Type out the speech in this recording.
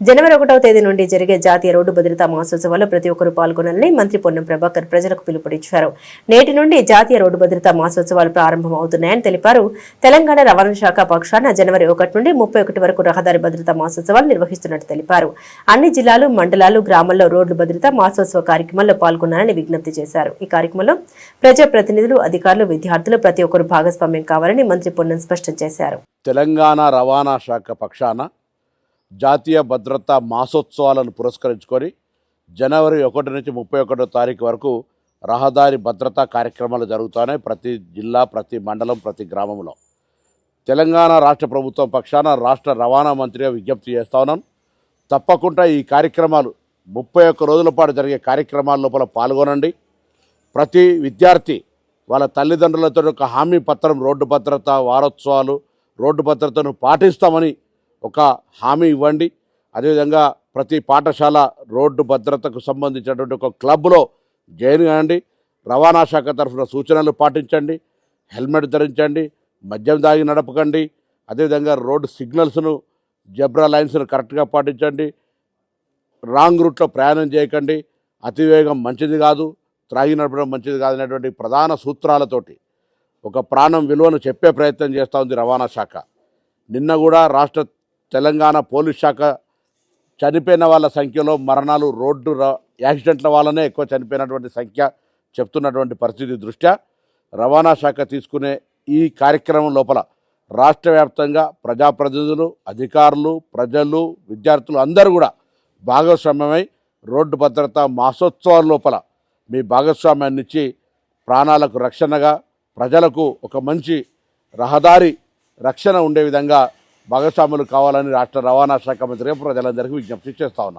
జనవరి ఒకటవ తేదీ నుండి జరిగే జాతీయ రోడ్డు భద్రతా మాసోత్సవాల్లో ప్రతి ఒక్కరూ పాల్గొనాలని మంత్రి పొన్నం ప్రభాకర్ ప్రజలకు పిలుపునిచ్చారు. నేటి నుండి జాతీయ రోడ్డు భద్రతా మాసోత్సవాలు ప్రారంభం అవుతున్నాయని తెలిపారు. తెలంగాణ రవాణా శాఖ పక్షాన జనవరి ఒకటి నుండి ముప్పై ఒకటి వరకు రహదారి భద్రతా మహోత్సవాలు నిర్వహిస్తున్నట్టు తెలిపారు. అన్ని జిల్లాలు మండలాలు గ్రామాల్లో రోడ్డు భద్రతా మాసోత్సవ కార్యక్రమంలో పాల్గొనాలని విజ్ఞప్తి చేశారు. ఈ కార్యక్రమంలో ప్రజాప్రతినిధులు అధికారులు విద్యార్థులు ప్రతి ఒక్కరూ భాగస్వామ్యం కావాలని మంత్రి పొన్నం స్పష్టం చేశారు. తెలంగాణ రవాణా శాఖ పక్షాన జాతీయ భద్రతా మాసోత్సవాలను పురస్కరించుకొని జనవరి ఒకటి నుంచి ముప్పై ఒకటో తారీఖు వరకు రహదారి భద్రతా కార్యక్రమాలు జరుగుతున్నాయి ప్రతి జిల్లా ప్రతి మండలం ప్రతి గ్రామంలో. తెలంగాణ రాష్ట్ర ప్రభుత్వం పక్షాన రాష్ట్ర రవాణా మంత్రిగా విజ్ఞప్తి చేస్తా ఉన్నాను తప్పకుండా ఈ కార్యక్రమాలు ముప్పై ఒక్క రోజుల పాటు జరిగే కార్యక్రమాల లోపల పాల్గొనండి. ప్రతి విద్యార్థి వాళ్ళ తల్లిదండ్రులతో ఒక హామీ పత్రం రోడ్డు భద్రత వారోత్సవాలు రోడ్డు భద్రతను పాటిస్తామని ఒక హామీ ఇవ్వండి. అదేవిధంగా ప్రతి పాఠశాల రోడ్డు భద్రతకు సంబంధించినటువంటి ఒక క్లబ్లో జాయిన్ కానండి రవాణా శాఖ తరఫున సూచనలు పాటించండి. హెల్మెట్ ధరించండి. మద్యం దాగి నడపకండి. అదేవిధంగా రోడ్డు సిగ్నల్స్ను జబ్రా లైన్స్ను కరెక్ట్గా పాటించండి. రాంగ్ రూట్లో ప్రయాణం చేయకండి. అతివేగం మంచిది కాదు. త్రాగి నడపడం మంచిది కాదు అనేటువంటి ప్రధాన సూత్రాలతోటి ఒక ప్రాణం విలువను చెప్పే ప్రయత్నం చేస్తూ ఉంది రవాణా శాఖ. నిన్న కూడా రాష్ట్ర తెలంగాణ పోలీస్ శాఖ చనిపోయిన వాళ్ళ సంఖ్యలో మరణాలు రోడ్డు యాక్సిడెంట్ల వల్లనే ఎక్కువ చనిపోయినటువంటి సంఖ్య చెప్తున్నటువంటి పరిస్థితి దృష్ట్యా రవాణా శాఖ తీసుకునే ఈ కార్యక్రమం లోపల రాష్ట్ర వ్యాప్తంగా ప్రజాప్రతినిధులు అధికారులు ప్రజలు విద్యార్థులు అందరూ కూడా భాగస్వామ్యమై రోడ్డు భద్రత మాసోత్సవాల లోపల మీ భాగస్వామ్యాన్ని ఇచ్చి ప్రాణాలకు రక్షణగా ప్రజలకు ఒక మంచి రహదారి రక్షణ ఉండే విధంగా భాగస్వాములు కావాలని రాష్ట్ర రవాణా శాఖ మంత్రిగా ప్రజలందరికీ విజ్ఞప్తి చేస్తా ఉన్నా.